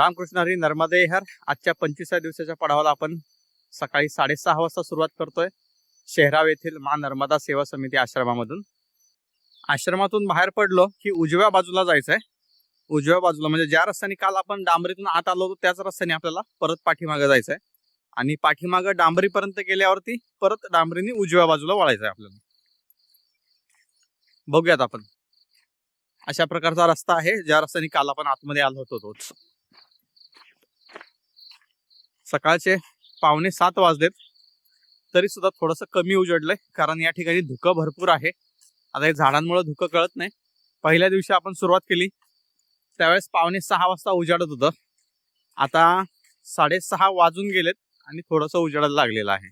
रामकृष्ण हरी नर्मदे हर. आजच्या पंचवीसाव्या दिवसाच्या पडावाला आपण सकाळी साडेसहा वाजता सुरुवात करतोय. शेहराव येथील मा नर्मदा सेवा समिती आश्रमामधून. आश्रमातून बाहेर पडलो की उजव्या बाजूला जायचंय. उजव्या बाजूला म्हणजे ज्या रस्त्याने काल आपण डांबरीतून आत आलो होतो त्याच रस्त्याने आपल्याला परत पाठीमागे जायचंय. आणि पाठीमागं डांबरीपर्यंत गेल्यावरती परत डांबरीने उजव्या बाजूला वळायचंय आपल्याला. बघूयात आपण. अशा प्रकारचा रस्ता आहे ज्या रस्त्याने काल आपण आतमध्ये आलो होतो तोच. सकाळचे पावणे सात वाजलेत. तरी सुद्धा थोडस कमी उजडलंय कारण या ठिकाणी धुकं भरपूर आहे. आता हे झाडांमुळे धुकं कळत नाही. पहिल्या दिवशी आपण सुरुवात केली. त्यावेळेस पावणे सहा वाजता उजाडत होतं. आता साडेसहा वाजून गेलेत आणि थोडस उजाडायला लागलेलं आहे.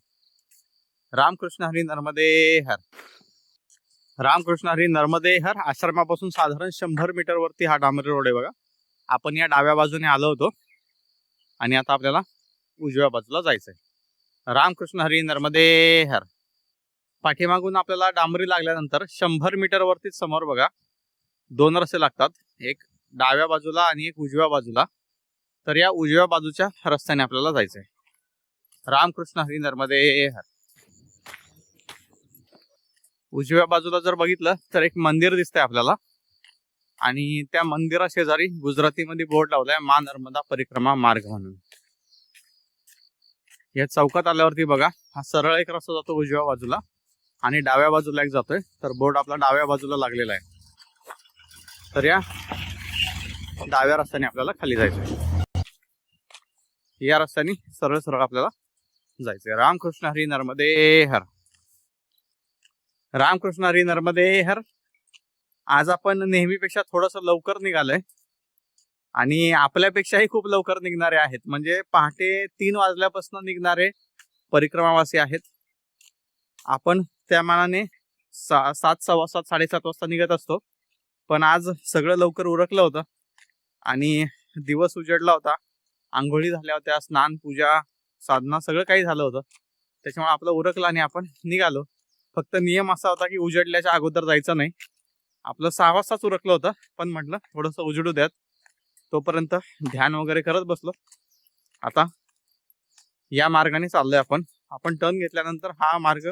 रामकृष्ण हरी नर्मदे हर. रामकृष्ण हरी नर्मदे हर आश्रमापासून साधारण शंभर मीटर वरती हा डांबरी रोड आहे बघा. आपण या डाव्या बाजूने आलो होतो. आणि आता आपल्याला उजव्या बाजूला जायचंय. रामकृष्ण हरी नर्मदे हर. पाठीमागून आपल्याला डांबरी लागल्यानंतर शंभर मीटरवरती समोर बघा. दोन रस्ते लागतात. एक डाव्या बाजूला आणि एक उजव्या बाजूला. तर या उजव्या बाजूच्या रस्त्याने आपल्याला जायचंय. रामकृष्ण हरी नर्मदे हर. उजव्या बाजूला जर बघितलं तर एक मंदिर दिसतंय आपल्याला. आणि त्या मंदिरा शेजारी गुजरातीमध्ये बोर्ड लावलाय मा नर्मदा परिक्रमा मार्ग म्हणून. या चौकात आल्यावरती बघा हा सरळ एक रस्ता जातो उजव्या बाजूला आणि डाव्या बाजूला एक जातोय. तर बोर्ड आपला डाव्या बाजूला लागलेला आहे. तर या डाव्या रस्त्याने आपल्याला खाली जायचंय. या रस्त्याने सरळ सरळ आपल्याला जायचंय. रामकृष्ण हरी नर्मदे हर. रामकृष्ण हरी नर्मदे हर. आज आपण नेहमीपेक्षा थोडस लवकर निघालोय. आणि आपल्यापेक्षाही खूप लवकर निघणारे आहेत. म्हणजे पहाटे तीन वाजल्यापासून निघणारे परिक्रमावासी आहेत. आपण त्या मानाने सा सात सव्वा सात साडेसात वाजता निघत असतो. पण आज सगळं लवकर उरकलं होतं आणि दिवस उजडला होता. आंघोळी झाल्या होत्या स्नान पूजा साधना सगळं काही झालं होतं. त्याच्यामुळे आपलं उरकलं आणि आपण निघालो. फक्त नियम असा होता की उजडल्याच्या अगोदर जायचं नाही. आपलं सहा वाजताच उरकलं होतं. पण म्हटलं थोडंसं उजडू द्यात. तोपर्यंत ध्यान वगैरे करत बसलो. आता या मार्गाने चाललोय आपण. आपण टर्न घेतल्यानंतर हा मार्ग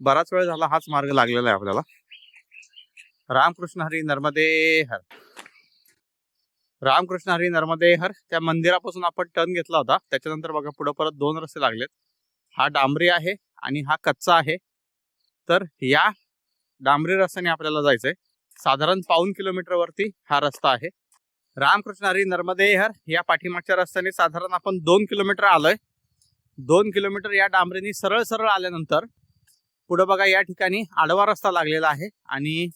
बराच वेळ झाला हाच मार्ग लागलेला आहे आपल्याला. रामकृष्ण हरी नर्मदे हर. रामकृष्ण हरी नर्मदे हर. त्या मंदिरापासून आपण टर्न घेतला होता. त्याच्यानंतर बघा पुढे परत दोन रस्ते लागलेत. हा डांबरी आहे आणि हा कच्चा आहे. तर या डांबरी रस्त्याने आपल्याला जायचंय. साधारण पाऊन किलोमीटर वरती हा रस्ता आहे. रामकृष्ण हरी नर्मदेहर या पाठीमागच्या रस्त्याने साधारण आपण दोन किलोमीटर आलोय. दोन किलोमीटर या डांबरीने सरळ सरळ आल्यानंतर पुढं बघा या ठिकाणी आडवा रस्ता लागलेला आहे आणि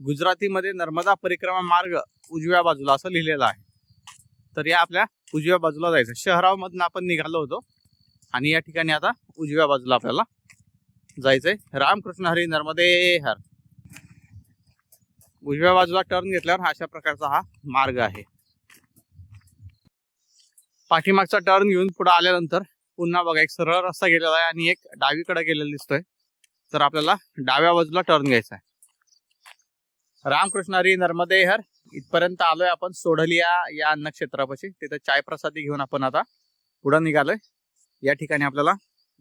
गुजरातीमध्ये नर्मदा परिक्रमा मार्ग उजव्या बाजूला असं लिहिलेलं आहे. तर या आपल्या उजव्या बाजूला जायचं. शहरामधून आपण निघालो होतो आणि या ठिकाणी आता उजव्या बाजूला आपल्याला जायचंय. रामकृष्ण हरी नर्मदे हर. उजव्या बाजूला टर्न घेतल्यावर अशा प्रकारचा हा मार्ग आहे. पाठीमागचा टर्न घेऊन पुढे आल्यानंतर पुन्हा बघा एक सरळ रस्ता गेलेला आहे आणि एक डावीकडे गेलेला दिसतोय. तर आपल्याला डाव्या बाजूला टर्न घ्यायचा आहे. रामकृष्णारी नर्मदेहर नर्मदे हर इथपर्यंत आलोय आपण सोडलिया या अन्न क्षेत्रापाशी तिथे चाय प्रसादी घेऊन आपण आता पुढे निघालोय. या ठिकाणी आपल्याला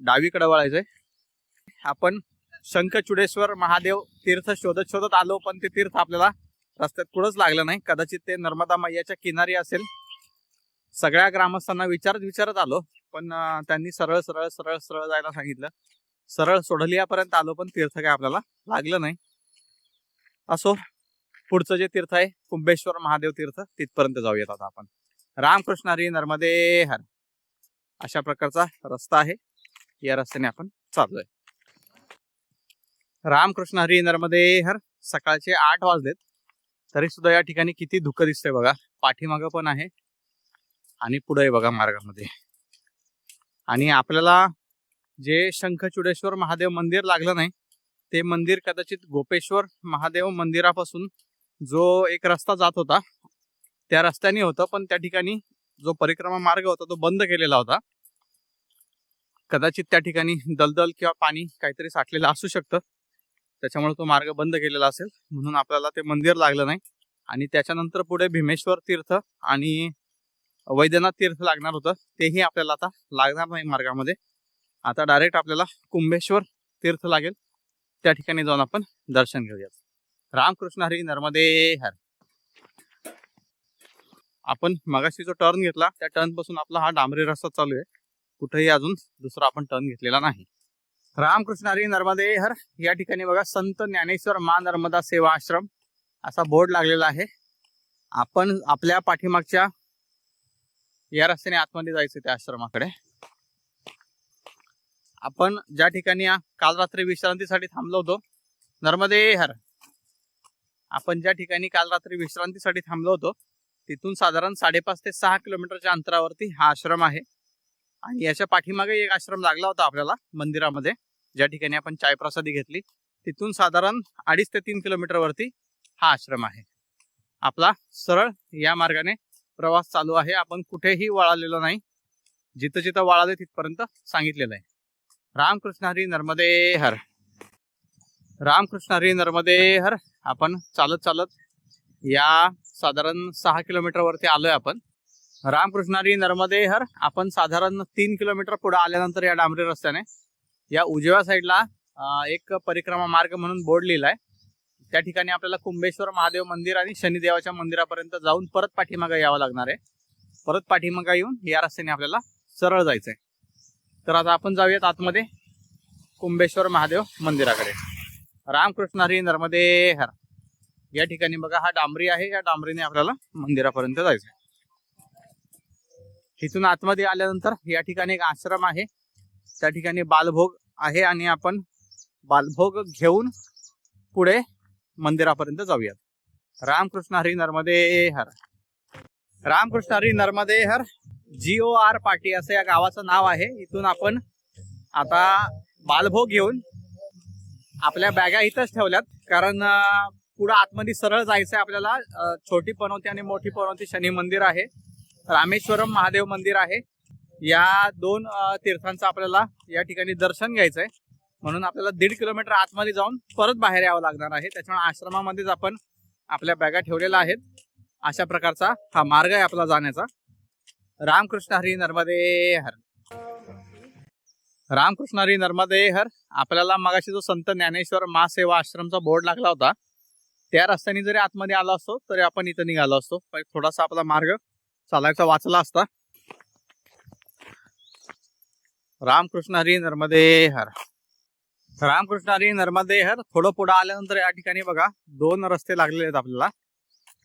डावीकडे वळायचंय. आपण शंखचुडेश्वर महादेव तीर्थ शोधत शोधत आलो पण ते तीर्थ आपल्याला रस्त्यात कुठंच लागलं नाही. कदाचित ते नर्मदा मैयाच्या किनारी असेल. सगळ्या ग्रामस्थांना विचारत विचारत आलो पण त्यांनी सरळ सरळ सरळ सरळ जायला सांगितलं. सरळ सोडलियापर्यंत आलो पण तीर्थ काय आपल्याला लागलं नाही. असो पुढचं जे तीर्थ आहे कुंभेश्वर महादेव तीर्थ तिथपर्यंत जाऊयात आता आपण. रामकृष्ण हरी नर्मदे हर. अशा प्रकारचा रस्ता आहे. या रस्त्याने आपण चाललोय. रामकृष्ण हरी नर्मदे हर सकाळचे आठ वाजलेत. तरी सुद्धा या ठिकाणी किती धुकं दिसतंय बघा. पाठीमागं पण आहे. आणि पुढे बघा मार्गामध्ये. आणि आपल्याला जे शंखचुडेश्वर महादेव मंदिर लागलं नाही ते मंदिर कदाचित गोपेश्वर महादेव मंदिरापासून जो एक रस्ता जात होता त्या रस्त्याने होतं. पण त्या ठिकाणी जो परिक्रमा मार्ग होता तो बंद केलेला होता. कदाचित त्या ठिकाणी दलदल किंवा पाणी काहीतरी साठलेलं असू शकतं. त्याच्यामुळे तो मार्ग बंद केलेला असेल. म्हणून आपल्याला ते मंदिर लागलं नाही. आणि त्याच्यानंतर पुढे भीमेश्वर तीर्थ आणि वैद्यनाथ तीर्थ लागणार होतं. तेही आपल्याला आता लागणार नाही मार्गामध्ये. आता डायरेक्ट आपल्याला कुंभेश्वर तीर्थ लागेल. त्या ठिकाणी जाऊन आपण दर्शन घेऊयात. रामकृष्ण हरी नर्मदे हर. आपण मगाशी जो टर्न घेतला त्या टर्नपासून आपला हा डांबरी रस्ता चालू आहे. कुठेही अजून दुसरा आपण टर्न घेतलेला नाही. रामकृष्ण हरी नर्मदे हर या ठिकाणी बघा संत ज्ञानेश्वर मा नर्मदा सेवा आश्रम असा बोर्ड लागलेला आहे. आपण आपल्या पाठीमागच्या या रस्त्याने आतमध्ये जायचं त्या आश्रमाकडे. आपण ज्या ठिकाणी काल रात्री विश्रांतीसाठी थांबलो होतो नर्मदे हर. आपण ज्या ठिकाणी काल रात्री विश्रांतीसाठी थांबलो होतो तिथून साधारण साडेपाच ते सहा किलोमीटरच्या अंतरावरती हा आश्रम आहे. आणि याच्या पाठीमागे एक आश्रम लागला होता आपल्याला मंदिरामध्ये. ज्या ठिकाणी आपण चायप्रसादी घेतली तिथून साधारण अडीच ते तीन किलोमीटरवरती हा आश्रम आहे. आपला सरळ या मार्गाने प्रवास चालू आहे. आपण कुठेही वळालेलो नाही. जिथं जिथं वळाले तिथपर्यंत सांगितलेलं आहे. रामकृष्ण हरी नर्मदे हर. रामकृष्ण हरी नर्मदे हर. आपण चालत चालत या साधारण सहा किलोमीटरवरती आलोय आपण. रामकृष्णारी नर्मदे हर. आपण साधारण तीन किलोमीटर पुढे आल्यानंतर या डांबरी रस्त्याने या उजव्या साईडला एक परिक्रमा मार्ग म्हणून बोर्ड लिहिलाय. त्या ठिकाणी आपल्याला कुंभेश्वर महादेव मंदिर आणि शनिदेवाच्या मंदिरापर्यंत जाऊन परत पाठीमागे यावं लागणार आहे. परत पाठीमागा येऊन या रस्त्याने आपल्याला सरळ जायचंय. तर आता आपण जाऊयात आतमध्ये कुंभेश्वर महादेव मंदिराकडे. रामकृष्ण हरी नर्मदे हर. या ठिकाणी बघा हा डांबरी आहे. या डांबरीने आपल्याला मंदिरापर्यंत जायचं आहे इथून आतमध्ये आल्यानंतर या ठिकाणी एक आश्रम आहे. त्या ठिकाणी बालभोग आहे आणि आपण बालभोग घेऊन पुढे मंदिरापर्यंत जाऊयात. रामकृष्ण हरी नर्मदे हर. रामकृष्ण हरी नर्मदे हर. जिओ आर पाटी असं या गावाचं नाव आहे. इथून आपण आता बालभोग घेऊन आपल्या बॅगा इथंच ठेवल्यात. कारण पुढं आतमध्ये सरळ जायचंय आपल्याला. छोटी पनवती आणि मोठी पनवती शनी मंदिर आहे. रामेश्वरम महादेव मंदिर आहे. या दोन तीर्थांचं आपल्याला या ठिकाणी दर्शन घ्यायचंय. म्हणून आपल्याला दीड किलोमीटर आतमध्ये जाऊन परत बाहेर यावं लागणार आहे. त्याच्यामुळे आश्रमामध्येच आपण आपल्या बॅगा ठेवलेल्या आहेत. अशा प्रकारचा हा मार्ग आहे आपला जाण्याचा. रामकृष्ण हरी नर्मदे हर. रामकृष्ण हरी नर्मदे हर. आपल्याला मगाशी जो संत ज्ञानेश्वर महासेवा आश्रमचा बोर्ड लागला होता त्या रस्त्याने जरी आतमध्ये आलो असतो तरी आपण इथं निघालो असतो. थोडासा आपला मार्ग चालायचा वाचला असता. रामकृष्ण हरी नर्मदे हर रामकृष्ण हरी नर्मदे हर थोडं पुढं आल्यानंतर या ठिकाणी बघा दोन रस्ते लागलेले आहेत आपल्याला.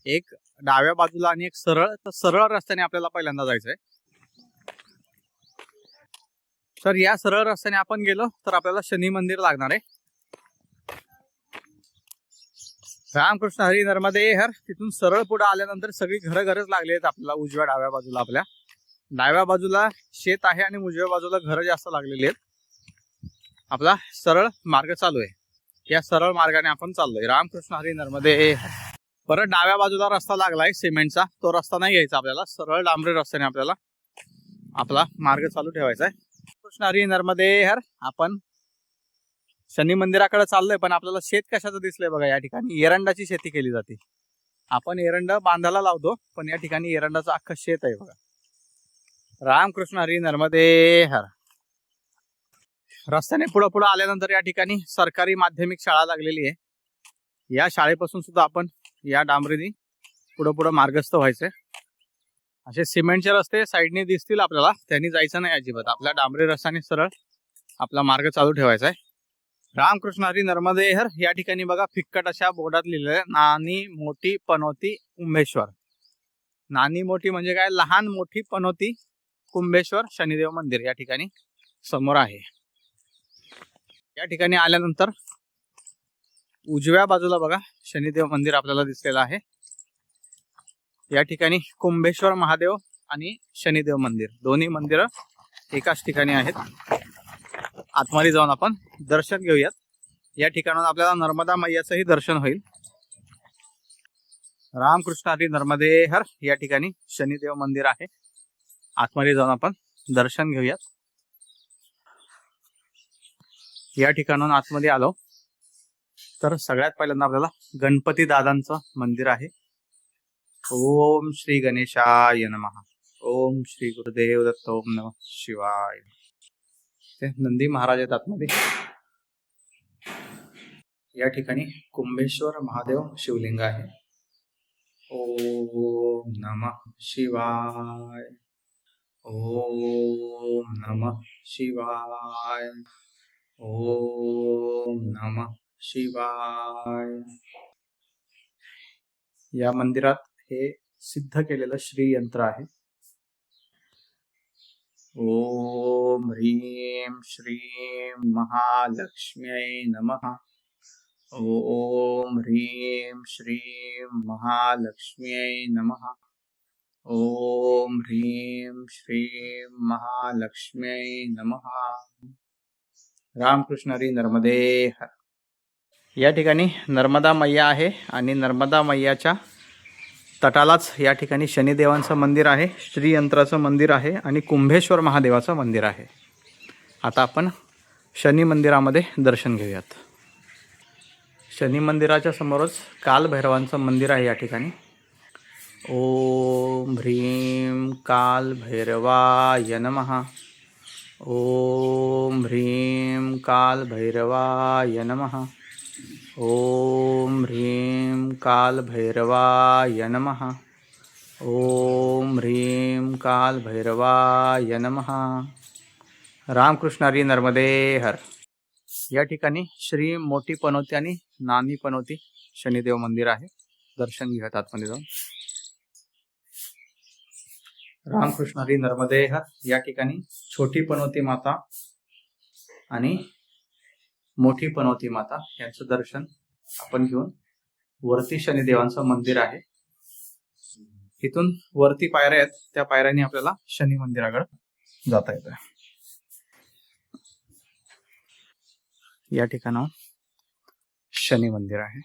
एक डाव्या बाजूला आणि एक सरळ तर सरळ रस्त्याने आपल्याला पहिल्यांदा जायचंय. सर या सरळ रस्त्याने आपण गेलो तर आपल्याला शनी मंदिर लागणार आहे. रामकृष्ण हरी नर्मदे हर तिथून सरळ पुढे आल्यानंतर सगळी घरं घरच लागली आहेत आपल्याला उजव्या डाव्या बाजूला आपल्या. डाव्या बाजूला शेत आहे आणि उजव्या बाजूला घरं जास्त लागलेली आहेत. आपला सरळ मार्ग चालू आहे. या सरळ मार्गाने आपण चाललोय. रामकृष्ण हरी नर्मदे परत डाव्या बाजूला रस्ता लागलाय सिमेंटचा. तो रस्ता नाही घ्यायचा आपल्याला. सरळ डांबरी रस्त्याने आपल्याला आपला मार्ग चालू ठेवायचा आहे. कृष्ण हरी नर्मदे हर आपण शनी मंदिराकडे चाललोय पण आपल्याला शेत कशाचं दिसलंय बघा या ठिकाणी एरंडाची शेती केली जाते. आपण एरंड बांधायला लावतो पण या ठिकाणी एरंडाचं अख्खं शेत आहे बघा. रामकृष्ण हरी नर्मदे हर. रस्त्याने पुढं पुढं आल्यानंतर या ठिकाणी सरकारी माध्यमिक शाळा लागलेली आहे. या शाळेपासून सुद्धा आपण या डांबरीनी पुढं पुढं मार्गस्थ व्हायचंय. असे सिमेंटचे रस्ते साईडने दिसतील आपल्याला त्यांनी जायचं नाही अजिबात. आपल्या डांबरी रस्त्याने सरळ आपला मार्ग चालू ठेवायचा आहे. रामकृष्ण हरी नर्मदे हर या ठिकाणी बघा फिक्कट अशा बोर्डात लिहिलेलं आहे नानी मोठी पनोती कुंभेश्वर. नानी मोठी म्हणजे काय? लहान मोठी पनोती कुंभेश्वर शनिदेव मंदिर या ठिकाणी समोर आहे. या ठिकाणी आल्यानंतर उजव्या बाजूला बघा शनिदेव मंदिर आपल्याला दिसलेलं आहे. या ठिकाणी कुंभेश्वर महादेव आणि शनिदेव मंदिर. दोन्ही मंदिरं एकाच ठिकाणी आहेत. आतमध्ये जाऊन आपण दर्शन घेऊयात. या ठिकाणाहून आपल्याला नर्मदा मैयाचंही दर्शन होईल. रामकृष्ण हरी नर्मदे हर या ठिकाणी शनिदेव मंदिर आहे. आतमध्ये जाऊन आपण दर्शन घेऊयात. या ठिकाणाहून आतमध्ये आलो तर सगळ्यात पहिल्यांदा आपल्याला गणपती दादांचं मंदिर आहे. ओम श्री गणेशाय नमः. ओम श्री गुरुदेव दत्त ओम नम शिवाय. ते नंदी महाराज आहेत आतमध्ये या ठिकाणी कुंभेश्वर महादेव शिवलिंग आहे. ओम नम शिवाय. ओम नम शिवाय. ओम नम शिवाय. या मंदिरात हे सिद्ध केलेलं श्री यंत्र आहे. ओम ह्रीं श्रीं महालक्ष्म्यै नमः। ओम ह्रीं श्रीं महालक्ष्म्यै नमः। ओम ह्रीं श्रीं महालक्ष्म्यै नमः। रामकृष्ण हरी नर्मदे या ठिकाणी नर्मदा मैया नर्मदा मैयाच्या तटालाच या ठिकाणी शनिदेवांचं मंदिर आहे श्रीयंत्राचं मंदिर आहे आणि कुंभेश्वर महादेवाचं मंदिर आहे. आता आपण शनी मंदिरामध्ये दर्शन घेऊयात. शनी मंदिराच्या समोरच कालभैरवांचं मंदिर आहे या ठिकाणी. ओम भ्रीम कालभैरवाय नमः. ओम भ्रीम कालभैरवाय नमः. ओम ह्रीं कालभैरवाय नमः। ओम ह्रीं कालभैरवाय नमः। रामकृष्ण हरी नर्मदे हर। या ठिकाणी श्री मोठी पनोती आणि नानी पनोती शनिदेव मंदिर आहे. दर्शन घेऊयात आतमध्ये जाऊन. रामकृष्ण हरी नर्मदे हर. या ठिकाणी छोटी पनोती माता आणि मोठी पनवती माता यांचं दर्शन आपण घेऊन वरती शनिदेवांचं मंदिर आहे. इथून वरती पायऱ्या आहेत त्या पायऱ्यांनी आपल्याला शनी मंदिराकडे जाता येत या ठिकाणावर शनी मंदिर आहे.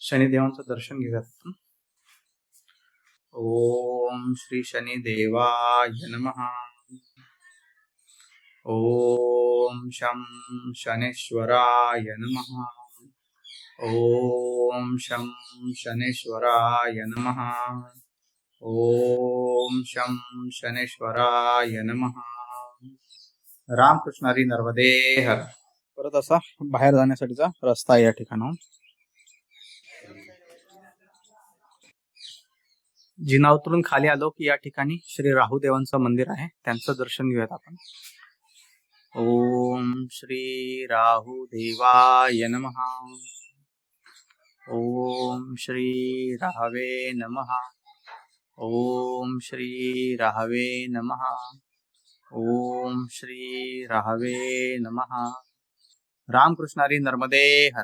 शनिदेवांचं दर्शन घेऊयात आपण. ओम श्री शनिदेवाय नमः। ओम शं शनेश्वराय नमः। ओम शं शनेश्वराय नमः। ओम शं शनेश्वराय नमः। रामकृष्ण हरी नर्मदे हर। परत असा बाहेर जाण्यासाठीचा रस्ता या ठिकाणाहून जिना उतरून खाली आलो की या ठिकाणी श्री राहुदेवांचं मंदिर आहे. त्यांचं दर्शन घेऊयात आपण. ओम श्री राहुदेवाय नम. ओम श्री राहवे नमः. ओम श्री राहवे नमः. ओम श्री राहवे नमः. रामकृष्णारी नर्मदे हर.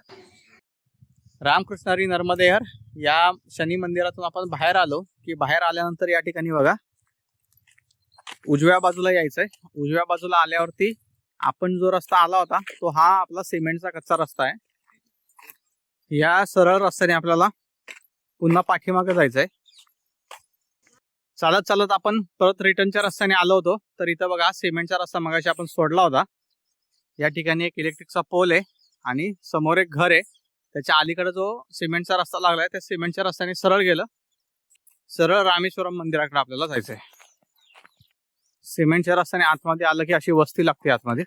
रामकृष्णारी नर्मदेहर. या शनी मंदिरातून आपण बाहेर आलो की बाहेर आल्यानंतर या ठिकाणी बघा. उजव्या बाजूला यायचंय. उजव्या बाजूला आल्यावरती आपण जो रस्ता आला होता तो हा आपला सिमेंटचा कच्चा रस्ता आहे. या सरळ रस्त्याने आपल्याला पुन्हा पाठीमागे जायचंय. चालत चालत आपण परत रिटर्नच्या रस्त्याने आलो होतो तर इथं बघा सिमेंटचा रस्ता मगाशी आपण सोडला होता. या ठिकाणी एक इलेक्ट्रिकचा पोल आहे आणि समोर एक घर आहे. त्याच्या अलीकडे जो सिमेंटचा रस्ता लागलाय त्या सिमेंटच्या रस्त्याने सरळ गेलं. सरळ रामेश्वरम मंदिराकडे आपल्याला जायचंय. सिमेंटच्या रस्त्याने आतमध्ये आलं की अशी वस्ती लागते आतमध्ये.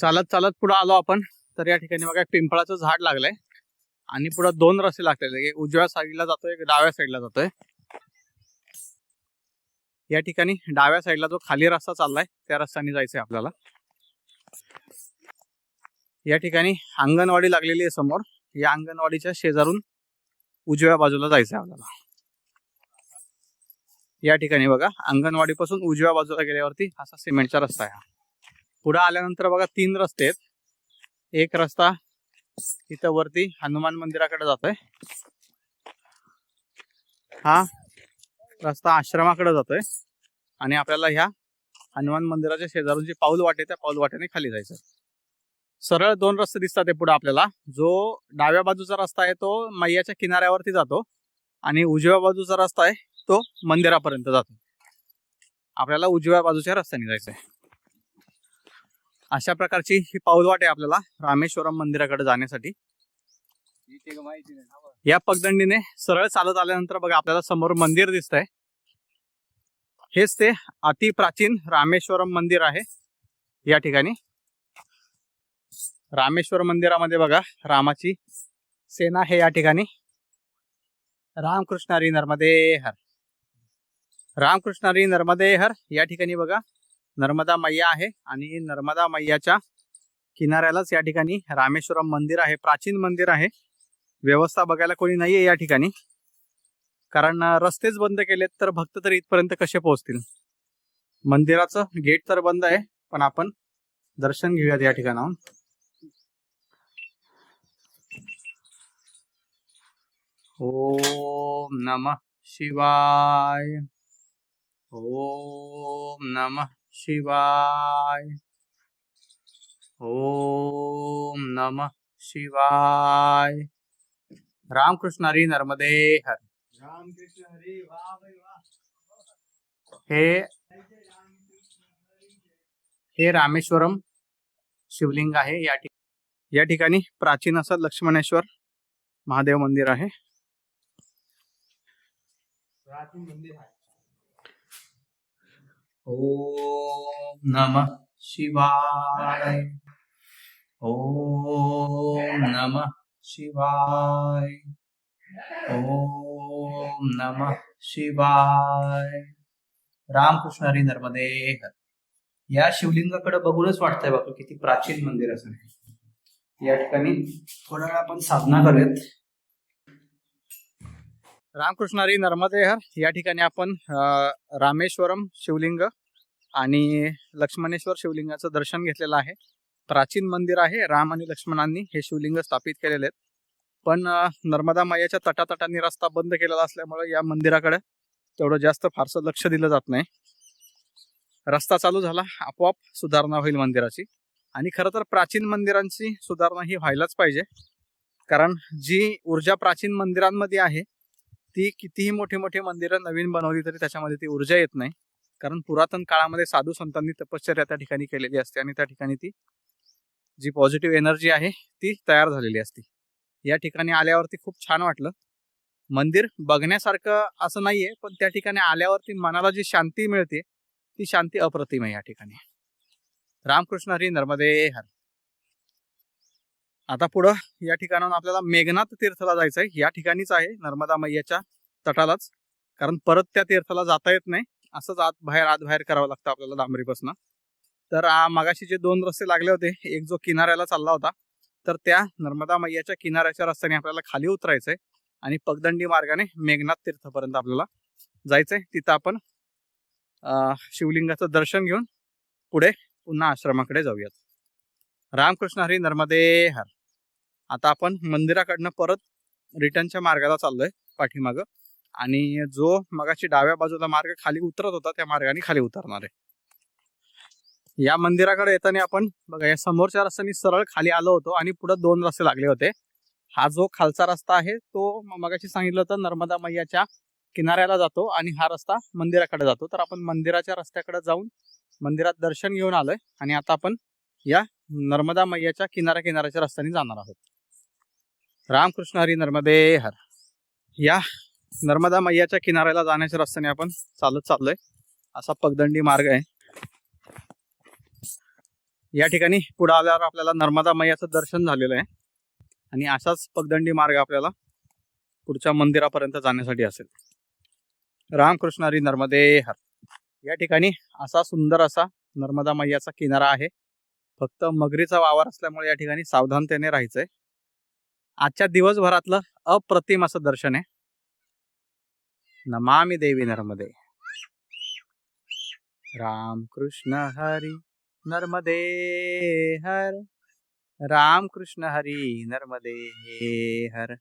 चालत चालत पुढे आलो आपण. तर या ठिकाणी बघा पिंपळाचं झाड लागलंय. आणि पुढे दोन रस्ते लागलेले. एक उजव्या साईडला जातोय एक डाव्या साईडला जातोय. या ठिकाणी डाव्या साईडला जो खाली रस्ता चाललाय त्या रस्त्याने जायचंय आपल्याला. या ठिकाणी अंगणवाडी लागलेली आहे समोर. या अंगणवाडीच्या शेजारून उजव्या बाजूला जायचंय आपल्याला. या ठिकाणी बघा अंगणवाडीपासून उजव्या बाजूला गेल्यावरती असा सिमेंटचा रस्ता आहे. पुढे आल्यानंतर बघा तीन रस्ते आहेत. एक रस्ता इथं वरती हनुमान मंदिराकडे जातोय. हा रस्ता आश्रमाकडे जातोय. आणि आपल्याला ह्या हनुमान मंदिराच्या शेजारून जी पाऊल वाटे त्या पाऊल वाटेने खाली जायचं सरळ दोन रस्ते दिसतात पुढे आपल्याला. जो डाव्या बाजूचा रस्ता आहे तो मैयाच्या किनाऱ्यावरती जातो आणि उजव्या बाजूचा रस्ता आहे तो मंदिरापर्यंत जातो. आपल्याला उजव्या बाजूच्या रस्त्याने जायचं आहे अशा प्रकारची ही पाऊलवाट आहे आपल्याला रामेश्वरम मंदिराकडे जाण्यासाठी. या पगदंडीने सरळ चालत आल्यानंतर बघा आपल्याला समोर मंदिर दिसतंय. हेच ते अति प्राचीन रामेश्वरम मंदिर आहे या ठिकाणी. रामेश्वर मंदिरामध्ये बघा रामाची सेना आहे या ठिकाणी. रामकृष्ण हरी नर्मदे हर. रामकृष्ण हरी नर्मदे हर. या ठिकाणी बघा नर्मदा मैया आहे आणि नर्मदा मैयाच्या किनाऱ्यालाच या ठिकाणी रामेश्वरम मंदिर आहे. प्राचीन मंदिर आहे. व्यवस्था बघायला कोणी नाहीये या ठिकाणी. कारण रस्तेच बंद केलेत तर भक्त तर इथपर्यंत कसे पोहोचतील? मंदिराचं गेट तर बंद आहे पण आपण दर्शन घेऊयात या ठिकाणाहून. ओम नम शिवाय। ओम नम शिवाय। ओम नम शिवाय। रामकृष्ण हरी नर्मदे हर। रामकृष्ण हरी वाह वाह हे हे रामेश्वरम शिवलिंग आहे या ठिकाणी या ठिकाणी प्राचीन असं लक्ष्मणेश्वर महादेव मंदिर आहे. प्राचीन मंदिर आहे. ओम नमः शिवाय. ओम नमः शिवाय. ओम नमः शिवाय. रामकृष्ण हरी नर्मदे या शिवलिंगाकडे बघूनच वाटतंय बापू किती प्राचीन मंदिर असं या ठिकाणी थोडा वेळ आपण साधना करूयात. रामकृष्णारी नर्मदेहर या ठिकाणी आपण रामेश्वरम शिवलिंग आणि लक्ष्मणेश्वर शिवलिंगाचं दर्शन घेतलेलं आहे. प्राचीन मंदिर आहे. राम आणि लक्ष्मणांनी हे शिवलिंग स्थापित केलेले आहेत. पण नर्मदा मैयाच्या तटातटांनी रस्ता बंद केलेला असल्यामुळे या मंदिराकडे तेवढं जास्त फारसं लक्ष दिलं जात नाही. रस्ता चालू झाला. आपोआप सुधारणा होईल मंदिराची. आणि खरं तर प्राचीन मंदिरांची सुधारणा ही व्हायलाच पाहिजे. कारण जी ऊर्जा प्राचीन मंदिरांमध्ये आहे ती कितीही मोठी मोठी मंदिरं नवीन बनवली तरी त्याच्यामध्ये ती ऊर्जा येत नाही. कारण पुरातन काळामध्ये साधू संतांनी तपश्चर्या त्या ठिकाणी केलेली असते आणि त्या ठिकाणी ती जी पॉझिटिव्ह एनर्जी आहे ती तयार झालेली असते. या ठिकाणी आल्यावरती खूप छान वाटलं. मंदिर बघण्यासारखं असं नाहीये पण त्या ठिकाणी आल्यावरती मनाला जी शांती मिळते ती शांती अप्रतिम आहे या ठिकाणी. रामकृष्ण हरी नर्मदे हर. आता पुढं या ठिकाणाहून आपल्याला मेघनाथ तीर्थला जायचंय. या ठिकाणीच आहे नर्मदा मैयाच्या तटालाच. कारण परत त्या तीर्थाला जाता येत नाही. असंच आत बाहेर आत बाहेर करावं लागतं आपल्याला डांबरीपासून. तर मागाशी जे दोन रस्ते लागले होते एक जो किनाऱ्याला चालला होता तर त्या नर्मदा मैयाच्या किनाऱ्याच्या रस्त्याने आपल्याला खाली उतरायचंय आणि पगदंडी मार्गाने मेघनाथ तीर्थपर्यंत आपल्याला जायचंय. तिथं आपण शिवलिंगाचं दर्शन घेऊन पुढे पुन्हा आश्रमाकडे जाऊयात. रामकृष्ण हरी नर्मदे हर. आता आपण मंदिराकडनं परत रिटर्नच्या मार्गाला चाललोय पाठीमागं. आणि जो मगाची डाव्या बाजूला मार्ग खाली उतरत होता त्या मार्गाने खाली उतरणार आहे. या मंदिराकडे येताना आपण बघा या समोरच्या रस्त्याने सरळ खाली आलो होतो आणि पुढे दोन रस्ते लागले होते. हा जो खालचा रस्ता आहे तो मगाशी सांगितलं होतं नर्मदा मैयाच्या किनाऱ्याला जातो आणि हा रस्ता मंदिराकडे जातो. तर आपण मंदिराच्या रस्त्याकडे जाऊन मंदिरात दर्शन घेऊन आलोय आणि आता आपण या नर्मदा मैयाच्या किनाऱ्या किनाऱ्याच्या रस्त्याने जाणार आहोत. रामकृष्ण हरी नर्मदे हर. या नर्मदा मैयाच्या किनाऱ्याला जाण्याच्या रस्त्याने आपण चालत चाललोय. असा पगदंडी मार्ग आहे. या ठिकाणी पुढे आल्यावर आपल्याला नर्मदा मैयाचं दर्शन झालेलं आहे. आणि असाच पगदंडी मार्ग आपल्याला पुढच्या मंदिरापर्यंत जाण्यासाठी असेल. रामकृष्ण हरी नर्मदे हर. या ठिकाणी असा सुंदर असा नर्मदा मैयाचा किनारा आहे. फक्त मगरीचा वावर असल्यामुळे या ठिकाणी सावधानतेने राहायचंय. आजच्या दिवसभरातलं अप्रतिम असं दर्शन आहे. नमामि देवी नर्मदे. राम कृष्ण हरी नर्मदे हर. राम कृष्ण हरी नर्मदे हर.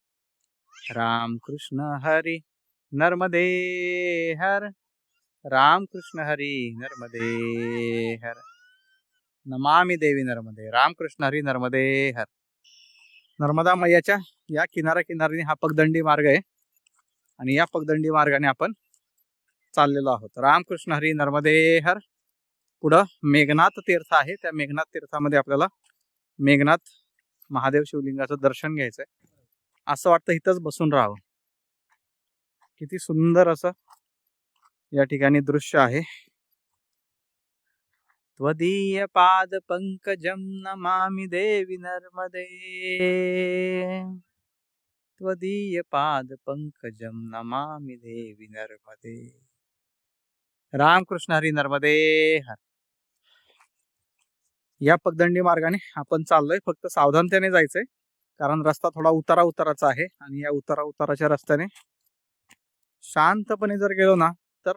राम कृष्ण हरी नर्मदे हर. राम कृष्ण हरी नर्मदे हर. नमामि देवी नर्मदे राम कृष्ण हरी नर्मदे हर. नर्मदा मैयाच्या या किनारा किनारीने हा पगदंडी मार्ग आहे. आणि या पगदंडी मार्गाने आपण चाललेलो आहोत. रामकृष्ण हरी नर्मदे हर. पुढं मेघनाथ तीर्थ आहे. त्या मेघनाथ तीर्थामध्ये आपल्याला मेघनाथ महादेव शिवलिंगाचं दर्शन घ्यायचं आहे. असं वाटतं इथंच बसून राहावं. किती सुंदर असं या ठिकाणी दृश्य आहे. त्वदीय पाद पंकजम नमामि देवी नर्मदे। त्वदीय पाद पंकजम नमामि देवी नर्मदे। रामकृष्ण हरी नर्मदे हर। या पगदंडी मार्गाने आपण चाललोय फक्त सावधानतेने जायचंय कारण रस्ता थोडा उतारा उताराचा आहे आणि या उतारा उताराच्या रस्त्याने शांतपणे जर गेलो ना तर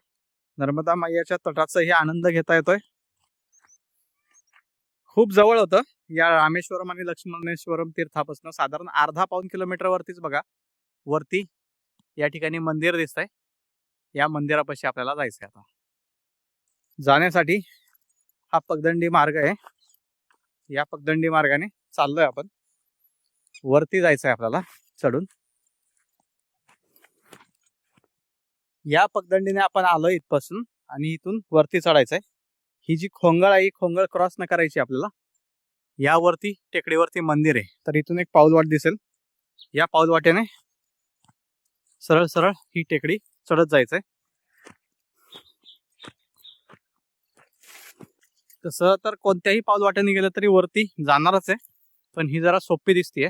नर्मदा मैयाच्या तटाचाही आनंद घेता येतोय. खूप जवळ होतं. या रामेश्वरम आणि लक्ष्मणेश्वरम तीर्थापासून साधारण अर्धा पाऊन किलोमीटर वरतीच बघा. वरती या ठिकाणी मंदिर दिसतंय. या मंदिरापाशी आपल्याला जायचंय आता. जाण्यासाठी हा पगदंडी मार्ग आहे. या पगदंडी मार्गाने चाललोय आपण. वरती जायचंय आपल्याला चढून. या पगदंडीने आपण आलोय इथपासून आणि इथून वरती चढायचंय. ही जी खोंगळ आहे ही खोंगळ क्रॉस न करायची आपल्याला यावरती टेकडीवरती मंदिर आहे. तर इथून एक पाऊलवाट दिसेल. या पाऊलवाटेने सरळ सरळ ही टेकडी चढत जायचंय. तसं तर कोणत्याही पाऊलवाट्याने गेलं तरी वरती जाणारच आहे पण ही जरा सोपी दिसतीये.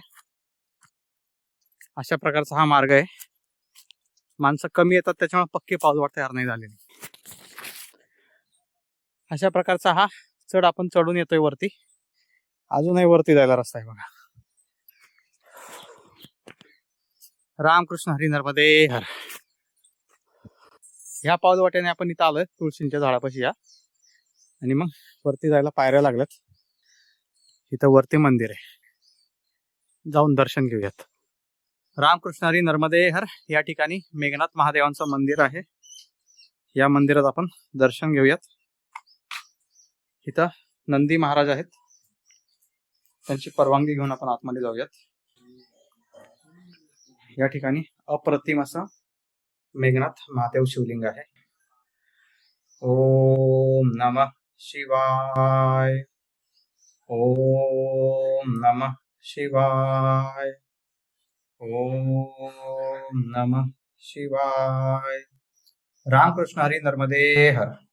अशा प्रकारचा हा मार्ग आहे. माणसं कमी येतात त्याच्यामुळे पक्की पाऊलवाट तयार नाही झालेली. अशा प्रकारचा हा चढ आपण चढून येतोय वरती. अजूनही वरती जायला रस्ता आहे बघा. रामकृष्ण हरी नर्मदे हर. ह्या पाऊलवाट्याने आपण इथं आलोय तुळशींच्या झाडापाशी या. आणि मग वरती जायला पायऱ्या लागल्यात. इथं वरती मंदिर आहे. जाऊन दर्शन घेऊयात. रामकृष्ण हरी नर्मदे हर. या ठिकाणी मेघनाथ महादेवांचं मंदिर आहे. या मंदिरात आपण दर्शन घेऊयात. इथं नंदी महाराज आहेत. त्यांची परवानगी घेऊन आपण आतमध्ये जाऊयात. या ठिकाणी अप्रतिम असं मेघनाथ महादेव शिवलिंग आहे. ओम नम शिवाय. ओम नम शिवाय. ओम नम शिवाय. रामकृष्ण हरी नर्मदे हर।